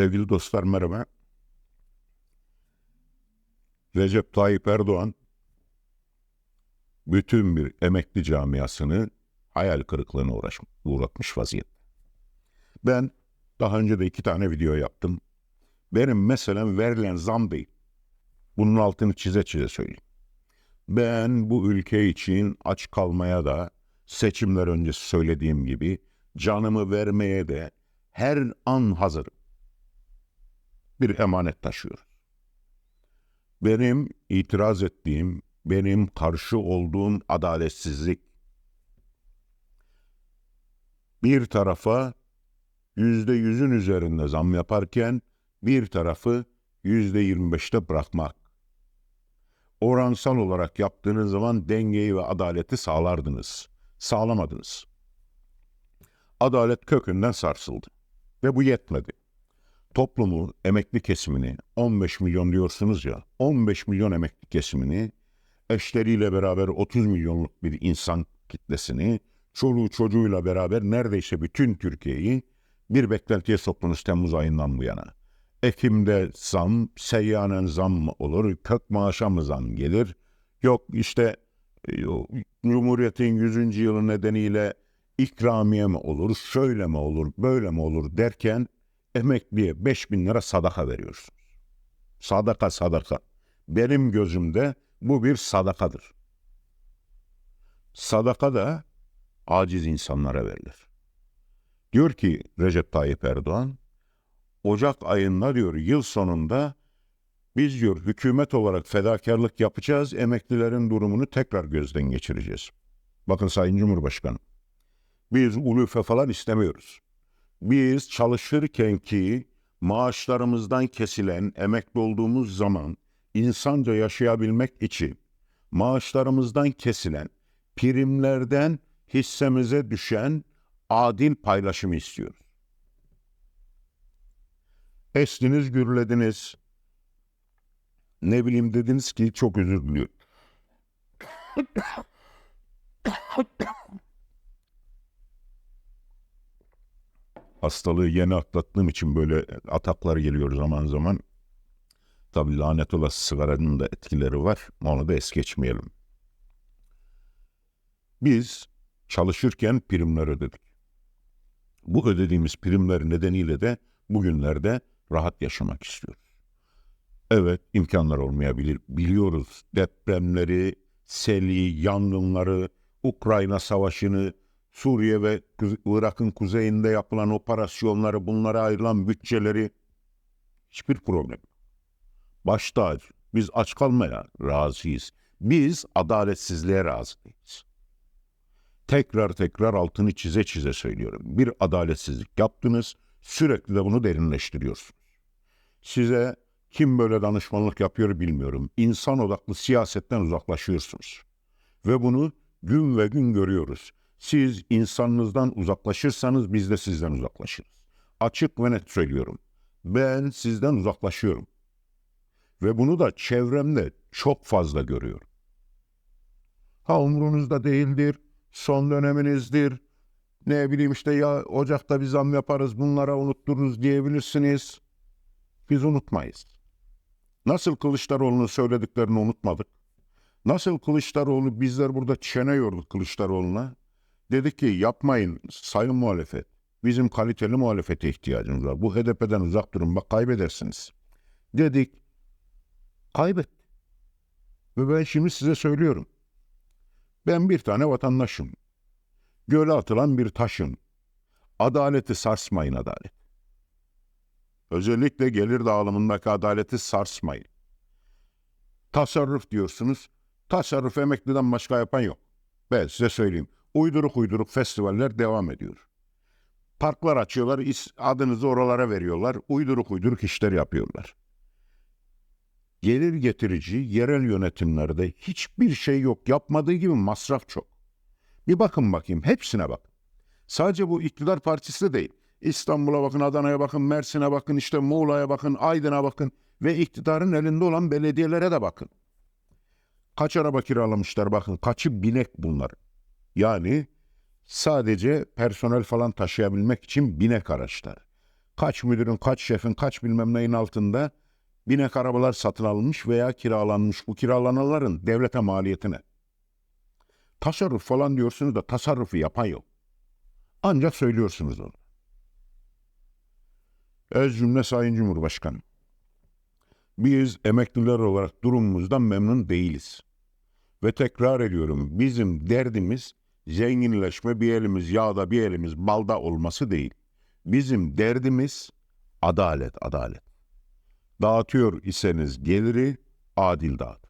Sevgili dostlar merhaba. Recep Tayyip Erdoğan bütün bir emekli camiasını hayal kırıklığına uğraş, uğratmış vaziyette. Ben daha önce de iki tane video yaptım. Benim meselem verilen zam değil. Bunun altını çize çize söyleyeyim. Ben bu ülke için aç kalmaya da seçimler öncesi söylediğim gibi canımı vermeye de her an hazırım. Bir emanet taşıyoruz. Benim itiraz ettiğim, benim karşı olduğum adaletsizlik bir tarafa yüzde yüzün üzerinde zam yaparken bir tarafı yüzde yirmi beşte bırakmak. Oransal olarak yaptığınız zaman dengeyi ve adaleti sağlardınız. Sağlamadınız. Adalet kökünden sarsıldı. Ve bu yetmedi. Toplumu, emekli kesimini, 15 milyon diyorsunuz ya, 15 milyon emekli kesimini, eşleriyle beraber 30 milyonluk bir insan kitlesini, çoluğu çocuğuyla beraber neredeyse bütün Türkiye'yi bir beklentiye soktunuz Temmuz ayından bu yana. Ekim'de zam, seyyanen zam mı olur, kök maaşa mı zam gelir? Yok işte e, Cumhuriyet'in 100. yılı nedeniyle ikramiye mi olur, şöyle mi olur, böyle mi olur derken emekliye 5 bin lira sadaka veriyorsunuz. Sadaka sadaka. Benim gözümde bu bir sadakadır. Sadaka da aciz insanlara verilir. Diyor ki Recep Tayyip Erdoğan, Ocak ayında diyor yıl sonunda biz diyor hükümet olarak fedakarlık yapacağız, emeklilerin durumunu tekrar gözden geçireceğiz. Bakın Sayın Cumhurbaşkanı, biz ulufe falan istemiyoruz. Biz çalışırken ki maaşlarımızdan kesilen emekli olduğumuz zaman insanca yaşayabilmek için maaşlarımızdan kesilen primlerden hissemize düşen adil paylaşımı istiyoruz. Estiniz, gürlediniz. Ne bileyim dediniz ki çok özür diliyorum. Hastalığı yeni atlattığım için böyle ataklar geliyor zaman zaman. Tabii lanet olası sigaranın da etkileri var. Onu da es geçmeyelim. Biz çalışırken primler ödedik. Bu ödediğimiz primler nedeniyle de bugünlerde rahat yaşamak istiyoruz. Evet imkanlar olmayabilir. Biliyoruz depremleri, seli, yangınları, Ukrayna savaşını, Suriye ve Irak'ın kuzeyinde yapılan operasyonları, bunlara ayrılan bütçeleri hiçbir problem yok. Baş tacı. Biz aç kalmaya razıyız. Biz adaletsizliğe razı değiliz. Tekrar tekrar altını çize çize söylüyorum. Bir adaletsizlik yaptınız, sürekli de bunu derinleştiriyorsunuz. Size kim böyle danışmanlık yapıyor bilmiyorum. İnsan odaklı siyasetten uzaklaşıyorsunuz. Ve bunu gün ve gün görüyoruz. Siz insanınızdan uzaklaşırsanız biz de sizden uzaklaşırız. Açık ve net söylüyorum. Ben sizden uzaklaşıyorum. Ve bunu da çevremde çok fazla görüyorum. Ha umurunuzda değildir, son döneminizdir, ne bileyim işte ya Ocak'ta bir zam yaparız bunlara unuttururuz diyebilirsiniz. Biz unutmayız. Nasıl Kılıçdaroğlu'nun söylediklerini unutmadık. Nasıl Kılıçdaroğlu bizler burada çene yorduk Kılıçdaroğlu'na. Dedik ki yapmayın sayın muhalefet. Bizim kaliteli muhalefete ihtiyacımız var. Bu HDP'den uzak durun bak kaybedersiniz. Dedik. Kaybet. Ve ben şimdi size söylüyorum. Ben bir tane vatandaşım. Göle atılan bir taşım. Adaleti sarsmayın adalet. Özellikle gelir dağılımındaki adaleti sarsmayın. Tasarruf diyorsunuz. Tasarruf emekliden başka yapan yok. Ben size söyleyeyim. Uyduruk uyduruk festivaller devam ediyor. Parklar açıyorlar, adınızı oralara veriyorlar. Uyduruk uyduruk işler yapıyorlar. Gelir getirici yerel yönetimlerde hiçbir şey yok. Yapmadığı gibi masraf çok. Bir bakın bakayım, hepsine bak. Sadece bu iktidar partisi de değil. İstanbul'a bakın, Adana'ya bakın, Mersin'e bakın, işte Muğla'ya bakın, Aydın'a bakın ve iktidarın elinde olan belediyelere de bakın. Kaç araba kiralamışlar bakın, kaçı binek bunlar. Yani sadece personel falan taşıyabilmek için binek araçlar. kaç müdürün, kaç şefin, kaç bilmem neyin altında binek arabalar satın alınmış veya kiralanmış. Bu kiralananların devlete maliyetine. Tasarruf falan diyorsunuz da tasarrufu yapan yok. Ancak söylüyorsunuz onu. Ez cümle Sayın Cumhurbaşkanım. Biz emekliler olarak durumumuzdan memnun değiliz. Ve tekrar ediyorum bizim derdimiz zenginleşme bir elimiz yağda bir elimiz balda olması değil. Bizim derdimiz adalet, adalet. Dağıtıyor iseniz geliri adil dağıt.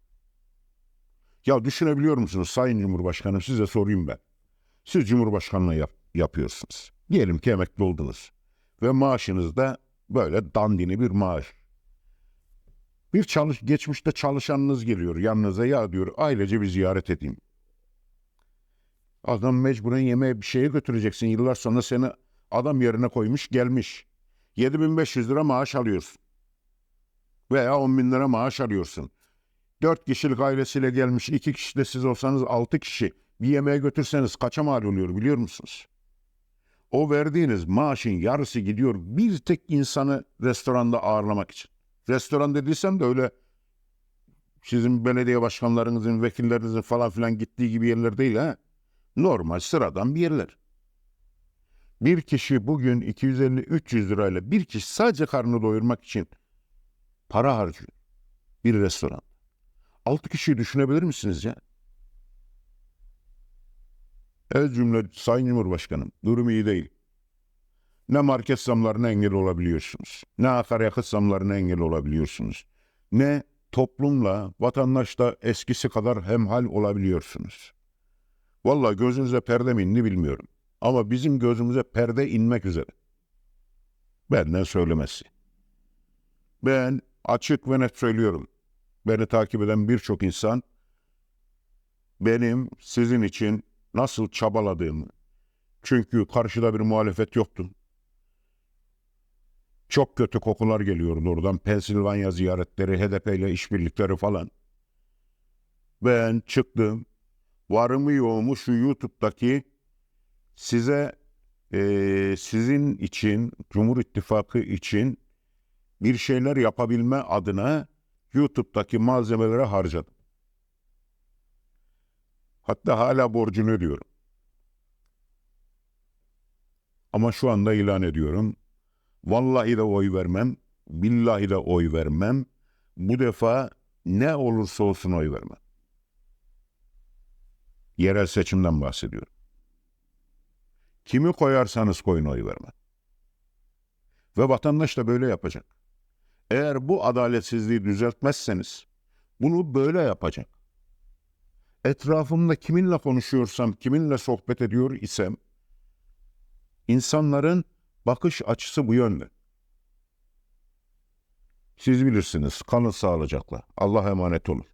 Ya düşünebiliyor musunuz Sayın Cumhurbaşkanım size sorayım ben. Siz Cumhurbaşkanlığı yap- yapıyorsunuz. Diyelim ki emekli oldunuz. Ve maaşınız da böyle dandini bir maaş. Bir çalış geçmişte çalışanınız geliyor yanınıza ya diyor ailece bir ziyaret edeyim. Adam mecburen yemeğe bir şeye götüreceksin. Yıllar sonra seni adam yerine koymuş gelmiş. 7500 lira maaş alıyorsun. Veya 10 bin lira maaş alıyorsun. 4 kişilik ailesiyle gelmiş. 2 kişi de siz olsanız 6 kişi. Bir yemeğe götürseniz kaça mal oluyor biliyor musunuz? O verdiğiniz maaşın yarısı gidiyor bir tek insanı restoranda ağırlamak için. Restoran dediysem de öyle sizin belediye başkanlarınızın, vekillerinizin falan filan gittiği gibi yerler değil ha. Normal sıradan bir yerler. Bir kişi bugün 250-300 lirayla bir kişi sadece karnını doyurmak için para harcıyor. Bir restoran. Altı kişiyi düşünebilir misiniz ya? Evet cümle Sayın Cumhurbaşkanım durum iyi değil. Ne market zamlarına engel olabiliyorsunuz. Ne akaryakıt zamlarına engel olabiliyorsunuz. Ne toplumla, vatandaşla eskisi kadar hemhal olabiliyorsunuz. Vallahi gözünüze perde mi indi bilmiyorum. Ama bizim gözümüze perde inmek üzere. Benden söylemesi. Ben açık ve net söylüyorum. Beni takip eden birçok insan benim sizin için nasıl çabaladığımı, çünkü karşıda bir muhalefet yoktu. Çok kötü kokular geliyordu oradan. Pensilvanya ziyaretleri, HDP ile işbirlikleri falan. Ben çıktım. Varımı yoğumu şu YouTube'daki size eee, sizin için, Cumhur İttifakı için bir şeyler yapabilme adına YouTube'daki malzemelere harcadım. Hatta hala borcunu ödüyorum. Ama şu anda ilan ediyorum. Vallahi de oy vermem, billahi de oy vermem. Bu defa ne olursa olsun oy vermem. Yerel seçimden bahsediyorum. Kimi koyarsanız koyun oy vermem. Ve vatandaş da böyle yapacak. Eğer bu adaletsizliği düzeltmezseniz bunu böyle yapacak. Etrafımda kiminle konuşuyorsam, kiminle sohbet ediyor isem insanların bakış açısı bu yönde. Siz bilirsiniz. Kalın sağlıcakla. Allah emanet olun.